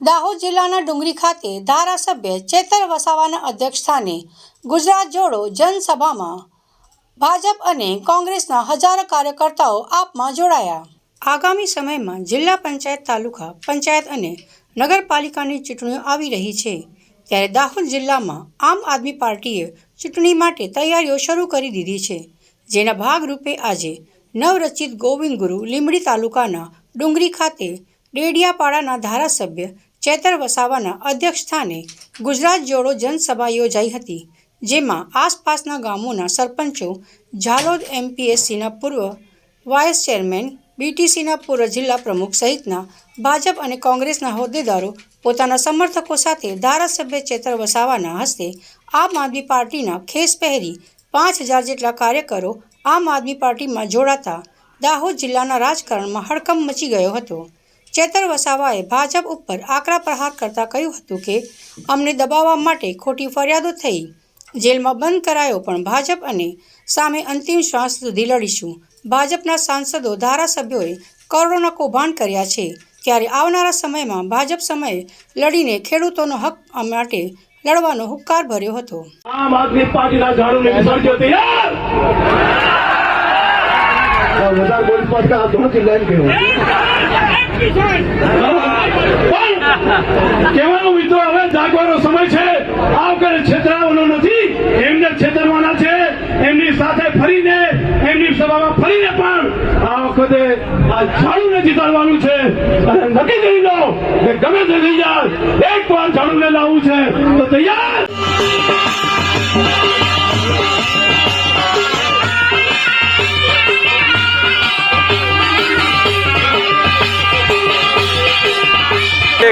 દાહોદ જિલ્લાના ડુંગરી ખાતે ધારાસભ્ય ચેતર વસાવાના અધ્યક્ષસ્થાને ગુજરાત જોડો જનસભામાં ભાજપ અને કોંગ્રેસના હજારો કાર્યકર્તાઓ આપમાં જોડાયા. આગામી સમયમાં જિલ્લા પંચાયત, તાલુકા પંચાયત અને નગરપાલિકાની ચૂંટણીઓ આવી રહી છે. ત્યારે દાહોદ જિલ્લામાં આમ આદમી પાર્ટીએ ચૂંટણી માટે તૈયારીઓ શરૂ કરી દીધી છે. જેના ભાગરૂપે આજે નવરચિત ગોવિંદ ગુરુ લીંબડી તાલુકાના ડુંગરી ખાતે ડેડિયાપાડાના ધારાસભ્ય ચેતર વસાવાના અધ્યક્ષસ્થાને ગુજરાત જોડો જનસભા યોજાઈ હતી, જેમાં આસપાસના ગામોના સરપંચો ઝાલોદ એમપીએસસીના પૂર્વ વાઇસ ચેરમેન, બીટીસીના પૂર્વ જિલ્લા પ્રમુખ સહિતના ભાજપ અને કોંગ્રેસના હોદ્દેદારો પોતાના સમર્થકો સાથે ધારાસભ્ય ચેતર વસાવાના હસ્તે આમ આદમી પાર્ટીના ખેસ પહેરી પાંચ હજાર જેટલા કાર્યકરો આમ આદમી પાર્ટીમાં જોડાતા દાહોદ જિલ્લાના રાજકારણમાં હડકંપ મચી ગયો હતો. ચેતર વસાવાએ ભાજપ ઉપર આકરા પ્રહાર કરતા કહ્યું હતું કે અમને દબાવવા માટે ખોટી ફરિયાદો થઈ. જેલમાં બંધ કરાયો પણ ભાજપ અને સામે અંતિમ શ્વાસ સુધી લડીશું. ભાજપના સાંસદો ધારાસભ્યોએ કરોડોના કૌભાંડ કર્યા છે. ત્યારે આવનારા સમયમાં ભાજપ સમયે લડીને ખેડૂતોનો હક માટે લડવાનો હુક્કાર ભર્યો હતો. આમ આદમી પાર્ટીના ઝાડુને વિસર્જ્યો તૈયાર વધારે બોલી પડતા આ ધોતી લઈને ગયો પણ કહેવાનો મિત્રો હવે જાગવાનો સમય છે આ વખતે છેતરાવાનો નથી એમને છેતરવાના છે એમની સાથે ફરીને એમની ફરીને પણ આ વખતે આ ઝાડુને જીતાડવાનું છે. અને નક્કી કરી લો કે ગમે તે થઈ જાય એક વાર ઝાડુને લાવવું છે, તો તૈયાર?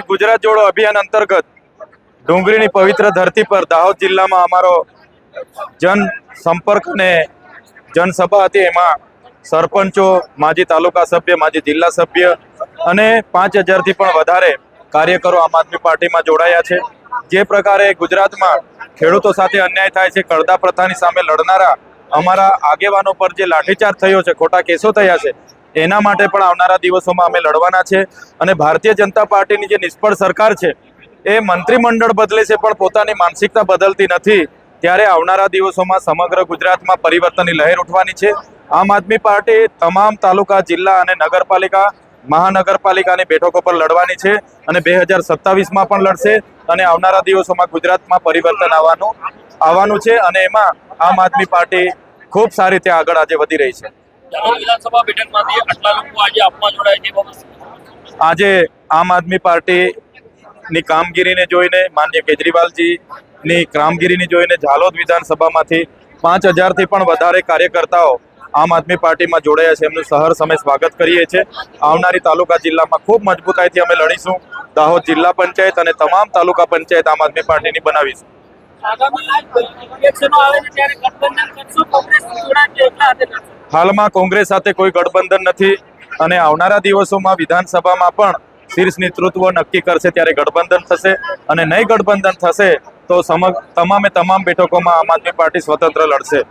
ગુજરાત જોડો અભિયાન અંતર્ગત ડુંગળીની પવિત્ર ધરતી પર દાહોદ જિલ્લામાં અમારો જન સંપર્ક અને જનસભા હતી. એમાં સરપંચો, માજી તાલુકા સભ્ય, માજી જિલ્લા સભ્ય અને પાંચ હજારથી પણ વધારે કાર્યકરો આમ આદમી પાર્ટીમાં જોડાયા છે. જે પ્રકારે ગુજરાતમાં ખેડૂતો સાથે અન્યાય થાય છે, કરદા પ્રથાની સામે લડનારા અમારા આગેવાનો પર જે લાઠીચાર્જ થયો છે, ખોટા કેસો થયા છે, એના માટે પણ આવનારા દિવસોમાં અમે લડવાના છે અને ભારતીય જનતા પાર્ટીની જે નિષ્ફળ સરકાર છે, એ મંત્રીમંડળ બદલે છે, પણ પોતાની માનસિકતા બદલતી નથી. ત્યારે આવનારા દિવસોમાં સમગ્ર ગુજરાતમાં પરિવર્તનની લહેર ઉઠવાની છે. આમ આદમી પાર્ટી તમામ તાલુકા જિલ્લા અને નગરપાલિકા મહાનગરપાલિકાની બેઠકો પર લડવાની છે અને બે હજાર સત્તાવીસમાં પણ લડશે અને આવનારા દિવસોમાં ગુજરાતમાં પરિવર્તન આવવાનું આવવાનું છે અને એમાં આમ આદમી પાર્ટી ખૂબ સારી રીતે આગળ આજે વધી રહી છે. વિધાનસભા બેઠકમાંથી આટલા લોકો આજે આપમાં જોડાય છે. આજે આમ આદમી પાર્ટીની કામગીરીને જોઈને માન્ય કેજરીવાલજીની કામગીરીને જોઈને ઝાલોદ વિધાનસભામાંથી પાંચ હજારથી પણ વધારે કાર્યકર્તાઓ આમ આદમી પાર્ટીમાં જોડાયા છે. એમનું સહર્ષ સમય સ્વાગત કરીએ છીએ. આવનારી તાલુકા જિલ્લામાં ખૂબ મજબૂતાઈથી અમે લડીશું. દાહોદ જિલ્લા પંચાયત અને તમામ તાલુકા પંચાયત આમ આદમી પાર્ટીની બનાવીશું. હાલમાં કોંગ્રેસ સાથે કોઈ ગઠબંધન નથી. અને આવનારા દિવસોમાં વિધાનસભામાં પણ શીર્ષ નેતૃત્વ નક્કી કરશે ત્યારે ગઠબંધન થશે અને નહીં ગઠબંધન થશે તો સમગ્ર તમામે તમામ બેઠકોમાં આમ આદમી પાર્ટી સ્વતંત્ર લડશે.